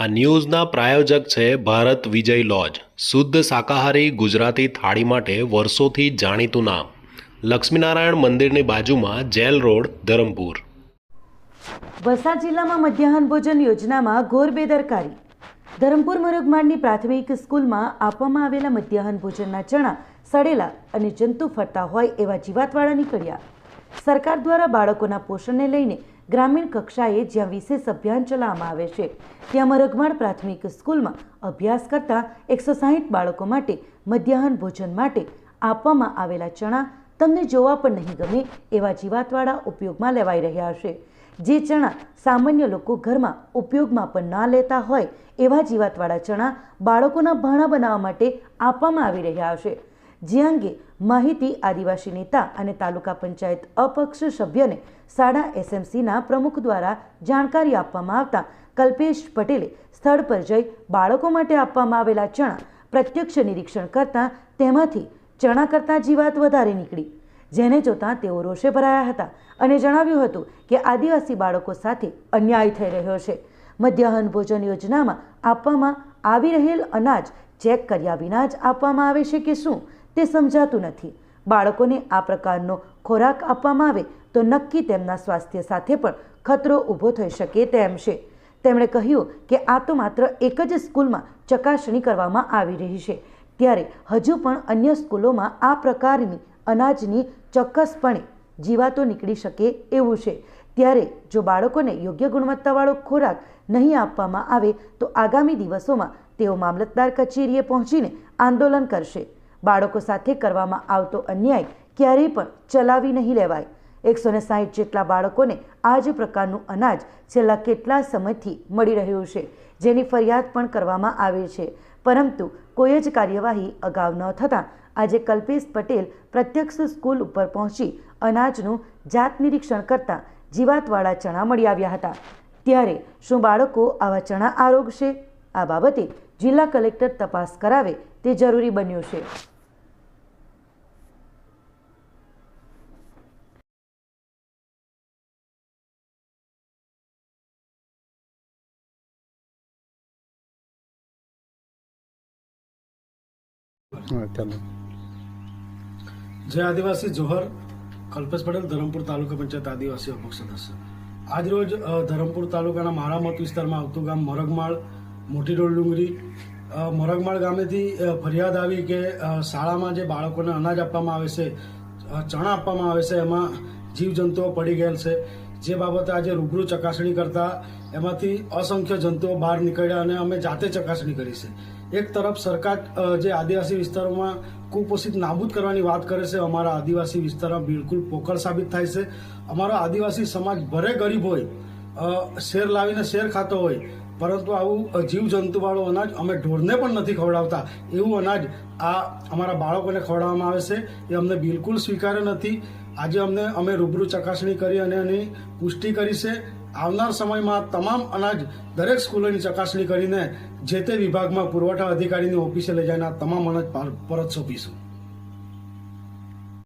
આ ન્યૂઝના પ્રાયોજક છે ભારત વિજય લોજ. શુદ્ધ શાકાહારી ગુજરાતી થાળી માટે વર્ષોથી જાણીતું નામ. લક્ષ્મીનારાયણ મંદિરની બાજુમાં જેલ રોડ, ધરમપુર. વલસાડ જિલ્લામાં મધ્યાહન ભોજન યોજનામાં ઘોર બેદરકારી. ધરમપુર મરગમાળની પ્રાથમિક સ્કૂલમાં આપવામાં આવેલા મધ્યાહન ભોજનના ચણા, સડેલા અને જંતુ ફરતા હોય એવા જીવાતવાળા નીકળ્યા. સરકાર દ્વારા બાળકોના પોષણને લઈને ગ્રામીણ કક્ષાએ જ્યાં વિશેષ અભિયાન ચલાવવામાં આવે છે, ત્યાં મરગમાળ પ્રાથમિક સ્કૂલમાં અભ્યાસ કરતા એકસો બાળકો માટે મધ્યાહન ભોજન માટે આપવામાં આવેલા ચણા તમને જોવા પણ નહીં ગમે એવા જીવાતવાળા ઉપયોગમાં લેવાઈ રહ્યા છે જે ચણા સામાન્ય લોકો ઘરમાં ઉપયોગમાં પણ ના લેતા હોય એવા જીવાતવાળા ચણા બાળકોના ભાણા બનાવવા માટે આપવામાં આવી રહ્યા છે જે અંગે માહિતી આદિવાસી નેતા અને તાલુકા પંચાયત અપક્ષ સભ્યને શાળા એસએમસીના પ્રમુખ દ્વારા જાણકારી આપવામાં આવતા કલ્પેશ પટેલે સ્થળ પર જઈ બાળકો માટે આપવામાં આવેલા ચણા પ્રત્યક્ષ નિરીક્ષણ કરતાં તેમાંથી ચણા કરતાં જીવાત વધારે નીકળી. જેને જોતાં તેઓ રોષે ભરાયા હતા અને જણાવ્યું હતું કે આદિવાસી બાળકો સાથે અન્યાય થઈ રહ્યો છે. મધ્યાહન ભોજન યોજનામાં આપવામાં આવી રહેલ અનાજ ચેક કર્યા વિના જ આપવામાં આવે છે કે શું તે સમજાતું નથી. બાળકોને આ પ્રકારનો ખોરાક આપવામાં આવે તો નક્કી તેમના સ્વાસ્થ્ય સાથે પણ ખતરો ઊભો થઈ શકે તેમ છે. તેમણે કહ્યું કે આ તો માત્ર એક જ સ્કૂલમાં ચકાસણી કરવામાં આવી રહી છે. ત્યારે હજુ પણ અન્ય સ્કૂલોમાં આ પ્રકારની અનાજની ચોક્કસપણે જીવાતો નીકળી શકે એવું છે. ત્યારે જો બાળકોને યોગ્ય ગુણવત્તાવાળો ખોરાક નહીં આપવામાં આવે, તો આગામી દિવસોમાં તેઓ મામલતદાર કચેરીએ પહોંચીને આંદોલન કરશે. બાળકો સાથે કરવામાં આવતો અન્યાય ક્યારેય પણ ચલાવી નહીં લેવાય. એકસો ને સાહીઠ જેટલા બાળકોને આ જ પ્રકારનું અનાજ છેલ્લા કેટલા સમયથી મળી રહ્યું છે, જેની ફરિયાદ પણ કરવામાં આવે છે. પરંતુ કોઈ જ કાર્યવાહી અગાઉ ન થતાં આજે કલ્પેશ પટેલ પ્રત્યક્ષ સ્કૂલ ઉપર પહોંચી અનાજનું જાત નિરીક્ષણ કરતા જીવાતવાળા ચણા મળી આવ્યા હતા. ત્યારે શું બાળકો આવા ચણા આરોગશે? આ બાબતે જિલ્લા કલેક્ટર તપાસ કરાવે તે જરૂરી બન્યું છે. ચાલો. જય આદિવાસી, જોહર, કલ્પેશ પટેલ, ધરમપુર તાલુકા પંચાયત આદિવાસી અપક્ષ સદસ્ય. આજરોજ ધરમપુર તાલુકાના મારા મત વિસ્તારમાં આવતું ગામ મરગમાળ, મોટી રોડ ડુંગરી મરગમાળ ગામેથી ફરિયાદ આવી કે શાળામાં જે બાળકોને અનાજ આપવામાં આવે છે ચણા આપવામાં આવે છે, એમાં જીવજંતુઓ પડી ગયેલ છે. જે બાબતે આજે રૂબરૂ ચકાસણી કરતા એમાંથી અસંખ્ય જંતુઓ બહાર નીકળ્યા અને અમે જાતે ચકાસણી કરી છે. એક તરફ સરકાર જે આદિવાસી વિસ્તારોમાં કુપોષિત નાબૂદ કરવાની વાત કરે છે, અમારા આદિવાસી વિસ્તારમાં બિલકુલ પોકળ સાબિત થાય છે. અમારો આદિવાસી સમાજ ભરે ગરીબ હોય શેર લાવીને શેર ખાતો હોય, પરંતુ આવું જીવજંતુવાળું અનાજ અમે ઢોરને પણ નથી ખવડાવતા. એવું અનાજ આ અમારા બાળકોને ખવડાવવામાં આવે છે, એ અમને બિલકુલ સ્વીકાર્ય નથી. આજે અમને અમે રૂબરૂ ચકાસણી કરી અને એની પુષ્ટિ કરી છે. આવનાર સમયમાં તમામ અનાજ દરેક સ્કૂલોની ચકાસણી કરીને જે તે વિભાગમાં પુરવઠા અધિકારીની ઓફિસે લઈ જઈને તમામ અનાજ પર- પરત સોંપીશું.